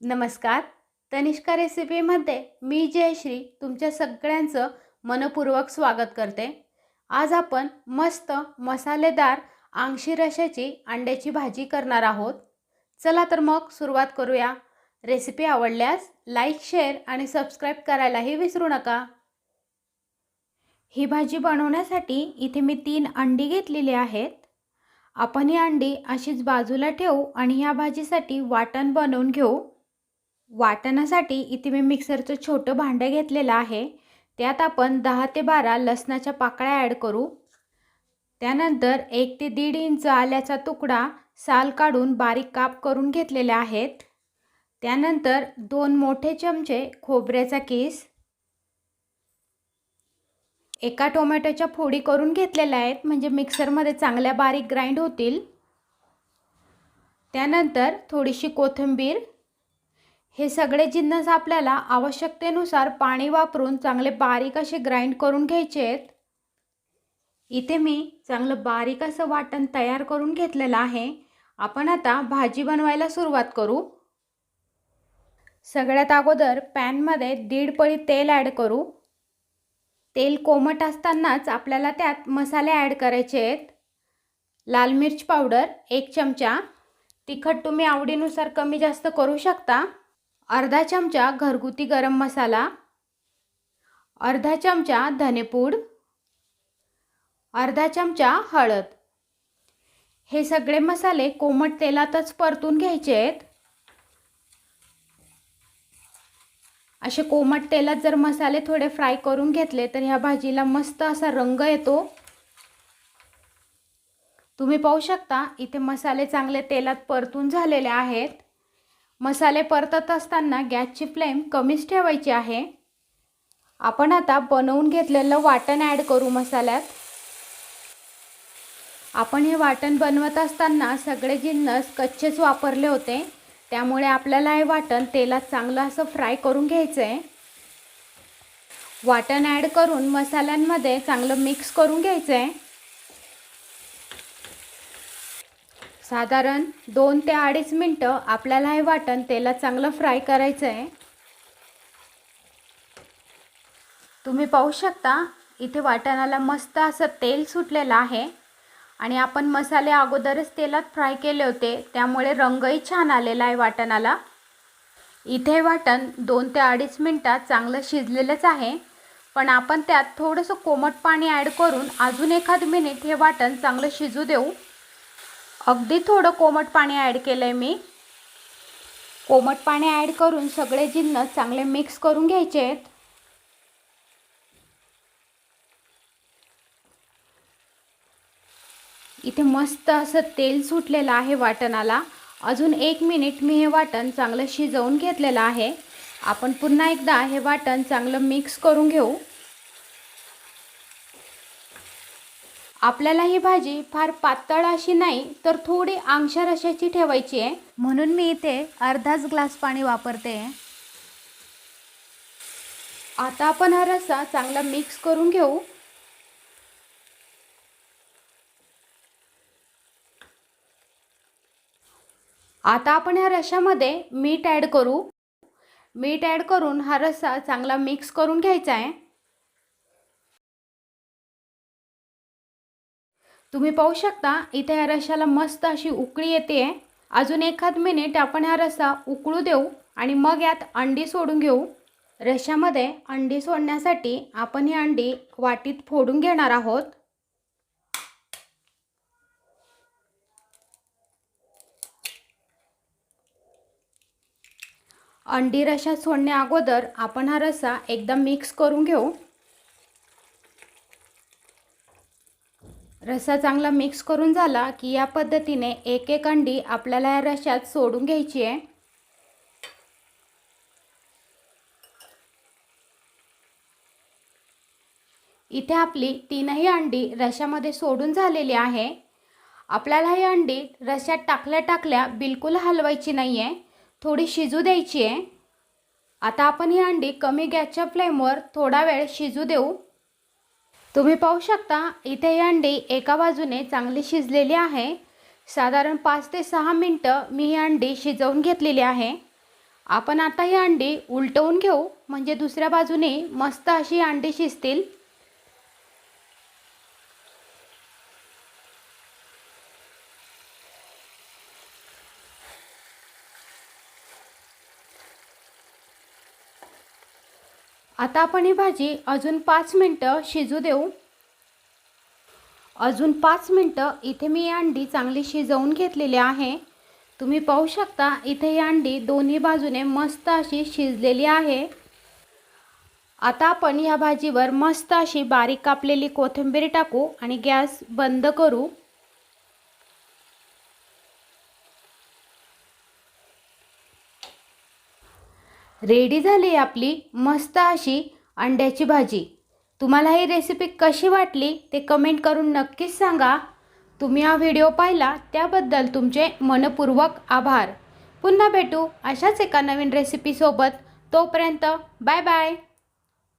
नमस्कार. तनिष्का रेसिपीमध्ये मी जयश्री तुमच्या सगळ्यांचं मनपूर्वक स्वागत करते. आज आपण मस्त मसालेदार आंगशी रशाची अंड्याची भाजी करणार आहोत. चला तर मग सुरुवात करूया. रेसिपी आवडल्यास लाईक शेअर आणि सबस्क्राईब करायलाही विसरू नका. ही भाजी बनवण्यासाठी इथे मी तीन अंडी घेतलेली आहेत. आपण ही अंडी अशीच बाजूला ठेवू आणि ह्या भाजीसाठी वाटण बनवून घेऊ. वाटणासाठी इथे मी मिक्सरचं छोटं भांडं घेतलेलं आहे. त्यात आपण दहा ते बारा लसणाच्या पाकळ्या ॲड करू. त्यानंतर एक ते दीड इंच आल्याचा तुकडा साल काढून बारीक काप करून घेतलेले आहेत. त्यानंतर दोन मोठे चमचे खोबऱ्याचा केस. एका टोमॅटोच्या फोडी करून घेतलेल्या आहेत म्हणजे मिक्सरमध्ये चांगल्या बारीक ग्राइंड होतील. त्यानंतर थोडीशी कोथिंबीर. हे सगळे जिन्नस आपल्याला आवश्यकतेनुसार पाणी वापरून चांगले बारीक असे ग्राइंड करून घ्यायचे आहेत. इथे मी चांगलं बारीक असं वाटण तयार करून घेतलेलं आहे. आपण आता भाजी बनवायला सुरुवात करू. सगळ्यात अगोदर पॅनमध्ये दीड पळी तेल ॲड करू. तेल कोमट असतानाच आपल्याला त्यात मसाले ॲड करायचे आहेत. लाल मिर्च पावडर एक चमचा. तिखट तुम्ही आवडीनुसार कमी जास्त करू शकता. अर्धा चमचा घरगुती गरम मसाला अर्धा चमचा धनेपूड अर्धा चमचा हळद. हे सगळे मसाले कोमट तेलातच परतून घ्यायचे आहेत. असे कोमट तेलात जर मसाले थोडे फ्राय करून घेतले तर ह्या भाजीला मस्त असा रंग येतो. तुम्ही पाहू शकता इथे मसाले चांगले तेलात परतून झालेले आहेत. मसाले परतत असताना गॅसची फ्लेम कमीच ठेवायची आहे. आपण आता बनवून घेतलेलं वाटण ॲड करू मसाल्यात. आपण हे वाटण बनवत असताना सगळे जिन्नस कच्चेच वापरले होते. त्यामुळे आपल्याला हे वाटण तेलात चांगलं असं फ्राय करून घ्यायचं आहे वाटण ॲड करून मसाल्यांमध्ये चांगलं मिक्स करून घ्यायचं आहे साधारण दोन ते अडीच मिनटं आपल्याला हे वाटण तेलात चांगलं फ्राय करायचं आहे तुम्ही पाहू शकता इथे वाटणाला मस्त असं तेल सुटलेलं आहे. आणि आपण मसाले अगोदरच तेलात फ्राय केले होते त्यामुळे रंगही छान आलेला आहे वाटणाला. इथे वाटण दोन ते अडीच मिनटात चांगलं शिजलेलंच आहे. पण आपण त्यात थोडंसं कोमट पाणी ॲड करून अजून एखाद मिनिट हे वाटण चांगलं शिजू देऊ. अगदी थोडं कोमट पाणी ॲड केलं आहे मी. कोमट पाणी ॲड करून सगळे जिन्नस चांगले मिक्स करून घ्यायचे आहेत इथे मस्त असं तेल सुटलेलं आहे वाटणाला. अजून एक मिनिट मी हे वाटण चांगलं शिजवून घेतलेलं आहे. आपण पुन्हा एकदा हे वाटण चांगलं मिक्स करून घेऊ. आपल्याला ही भाजी फार पातळ अशी नाही तर थोडी आंगशा रशाची ठेवायची आहे. म्हणून मी इथे अर्धाच ग्लास पाणी वापरते. आता आपण हा रस्सा चांगला मिक्स करून घेऊ. आता आपण ह्या रशामध्ये मीठ ॲड करू. मीठ ॲड करून हा रस्सा चांगला मिक्स करून घ्यायचा आहे. तुम्ही पाहू शकता इथे ह्या रशाला मस्त अशी उकळी येते. आहे अजून एखाद मिनिट आपण हा रस्सा उकळू देऊ आणि मग यात अंडी सोडून घेऊ. रशामध्ये अंडी सोडण्यासाठी आपण ही अंडी वाटीत फोडून घेणार आहोत. अंडी रशा सोडण्या अगोदर आपण हा रस्सा एकदा मिक्स करून घेऊ. रस्सा चांगला मिक्स करून झाला की या पद्धतीने एक एक अंडी आपल्याला या रश्यात सोडून घ्यायची आहे. इथे आपली तीनही अंडी रश्यामध्ये सोडून झालेली आहे. आपल्याला ही अंडी रश्यात टाकल्या टाकल्या बिलकुल हलवायची नाही आहे थोडी शिजू द्यायची आहे. आता आपण ही अंडी कमी गॅसच्या फ्लेमवर थोडा वेळ शिजू देऊ. तुम्ही पाहू शकता इथे ही अंडी एका बाजूने चांगली शिजलेली आहे. साधारण पाच ते सहा मिनटं मी ही अंडी शिजवून घेतलेली आहे. आपण आता ही अंडी उलटवून घेऊ म्हणजे दुसऱ्या बाजूने मस्त अशी अंडी शिजतील. आता आपण ही भाजी अजून पाच मिनटं शिजू देऊ. अजून पाच मिनटं इथे मी ही अंडी चांगली शिजवून घेतलेली आहे. तुम्ही पाहू शकता इथे ही अंडी दोन्ही बाजूने मस्त अशी शिजलेली आहे. आता आपण या भाजीवर मस्त अशी बारीक कापलेली कोथिंबीर टाकू आणि गॅस बंद करू. रेडी झाली आपली मस्त अशी अंड्याची भाजी. तुम्हाला ही रेसिपी कशी वाटली ते कमेंट करून नक्कीच सांगा. तुम्ही हा व्हिडिओ पाहिला त्याबद्दल तुमचे मनपूर्वक आभार. पुन्हा भेटू अशाच एका नवीन रेसिपीसोबत तोपर्यंत बाय बाय